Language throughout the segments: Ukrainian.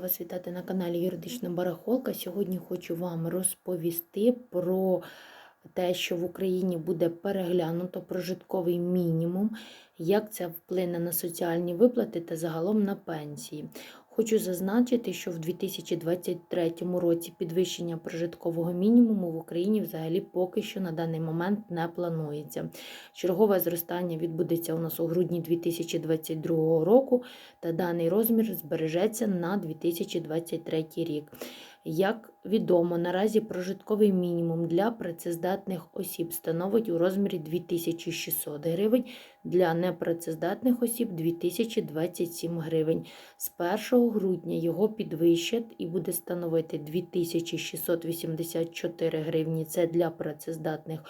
Вас вітати на каналі Юридична Барахолка. Сьогодні хочу вам розповісти про те, що в Україні буде переглянуто прожитковий мінімум, як це вплине на соціальні виплати та загалом на пенсії. Хочу зазначити, що в 2023 році підвищення прожиткового мінімуму в Україні взагалі поки що на даний момент не планується. Чергове зростання відбудеться у нас у грудні 2022 року, та даний розмір збережеться на 2023 рік. Як відомо, наразі прожитковий мінімум для працездатних осіб становить у розмірі 2600 гривень, для непрацездатних осіб 2027 гривень. З 1 грудня його підвищать і буде становити 2684 гривні. Це для працездатних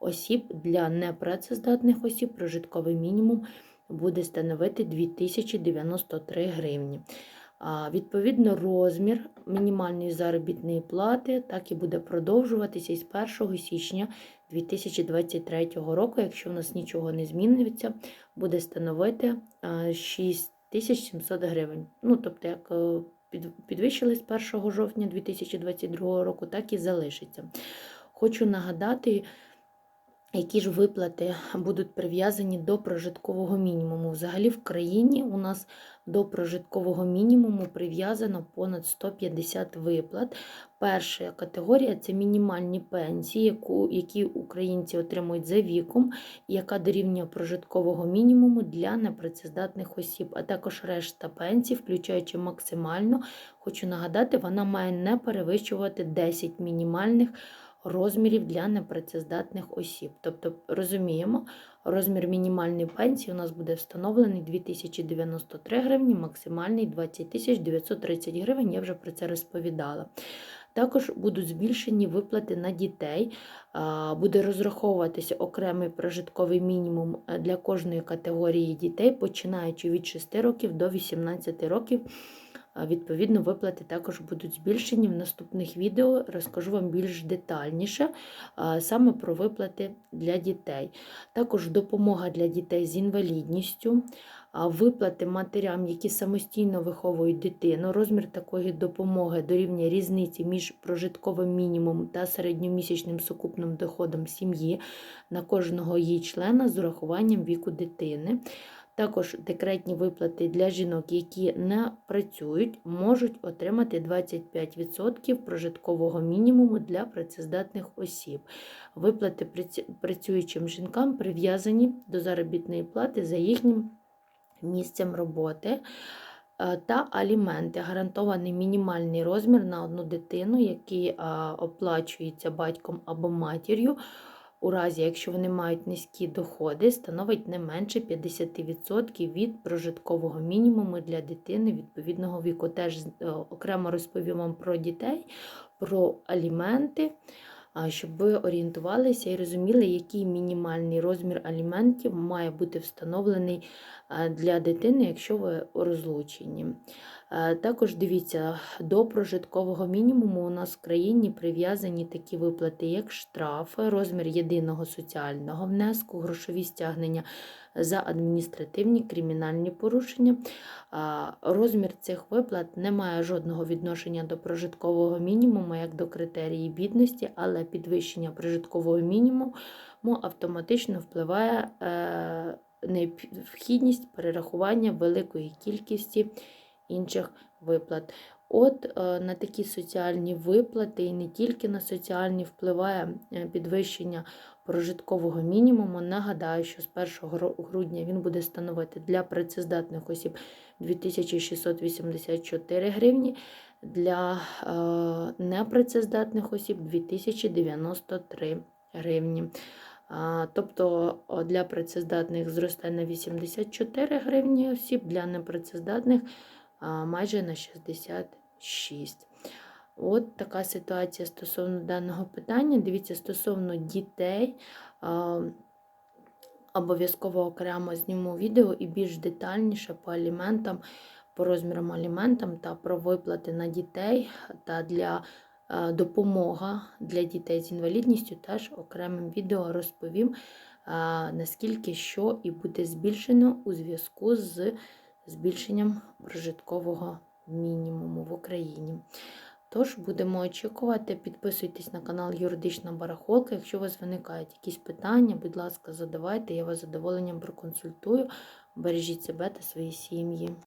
осіб, для непрацездатних осіб прожитковий мінімум буде становити 2093 гривні. Відповідно, розмір мінімальної заробітної плати так і буде продовжуватися із 1 січня 2023 року, якщо в нас нічого не зміниться, буде становити 6700 гривень. Ну, тобто, як підвищили з 1 жовтня 2022 року, так і залишиться. Хочу нагадати, які ж виплати будуть прив'язані до прожиткового мінімуму. Взагалі в країні у нас до прожиткового мінімуму прив'язано понад 150 виплат. Перша категорія це мінімальні пенсії, які українці отримують за віком, яка дорівнює прожиткового мінімуму для непрацездатних осіб, а також решта пенсій, включаючи максимально, хочу нагадати, вона має не перевищувати 10 мінімальних розмірів для непрацездатних осіб. Тобто, розуміємо, розмір мінімальної пенсії у нас буде встановлений 2093 гривні, максимальний 20 930 гривень, я вже про це розповідала. Також будуть збільшені виплати на дітей, буде розраховуватися окремий прожитковий мінімум е, для кожної категорії дітей, починаючи від 6 років до 18 років. Відповідно, виплати також будуть збільшені. В наступних відео розкажу вам більш детальніше саме про виплати для дітей. Також допомога для дітей з інвалідністю, виплати матерям, які самостійно виховують дитину. Розмір такої допомоги дорівнює різниці між прожитковим мінімумом та середньомісячним сукупним доходом сім'ї на кожного її члена з урахуванням віку дитини. Також декретні виплати для жінок, які не працюють, можуть отримати 25% прожиткового мінімуму для працездатних осіб. Виплати працюючим жінкам прив'язані до заробітної плати за їхнім місцем роботи. Е, та аліменти, гарантований мінімальний розмір на одну дитину, який оплачується батьком або матір'ю у разі, якщо вони мають низькі доходи, становить не менше 50% від прожиткового мінімуму для дитини відповідного віку. Теж е, окремо розповім вам про дітей, про аліменти, щоб ви орієнтувалися і розуміли, який мінімальний розмір аліментів має бути встановлений для дитини, якщо ви розлучені. Е, також дивіться, до прожиткового мінімуму у нас в країні прив'язані такі виплати, як штрафи, розмір єдиного соціального внеску, грошові стягнення за адміністративні кримінальні порушення. Розмір цих виплат не має жодного відношення до прожиткового мінімуму, як до критерії бідності, але підвищення прожиткового мінімуму автоматично впливає е, необхідність перерахування великої кількості інших виплат. От е, на такі соціальні виплати, і не тільки на соціальні впливає е, підвищення прожиткового мінімуму. Нагадаю, що з 1 грудня він буде становити для працездатних осіб 2684 гривні, для е, непрацездатних осіб 2093 гривні. Тобто для працездатних зросте на 84 гривні осіб, для непрацездатних майже на 66. От така ситуація стосовно даного питання. Дивіться, стосовно дітей, обов'язково окремо зніму відео і більш детальніше по аліментам, по розмірам аліментам та про виплати на дітей та для допомога для дітей з інвалідністю. Теж окремим відео розповім, наскільки що і буде збільшено у зв'язку з збільшенням прожиткового мінімуму в Україні. Тож будемо очікувати. Підписуйтесь на канал Юридична Барахолка. Якщо у вас виникають якісь питання, будь ласка, задавайте, я вас задоволенням проконсультую. Бережіть себе та свої сім'ї.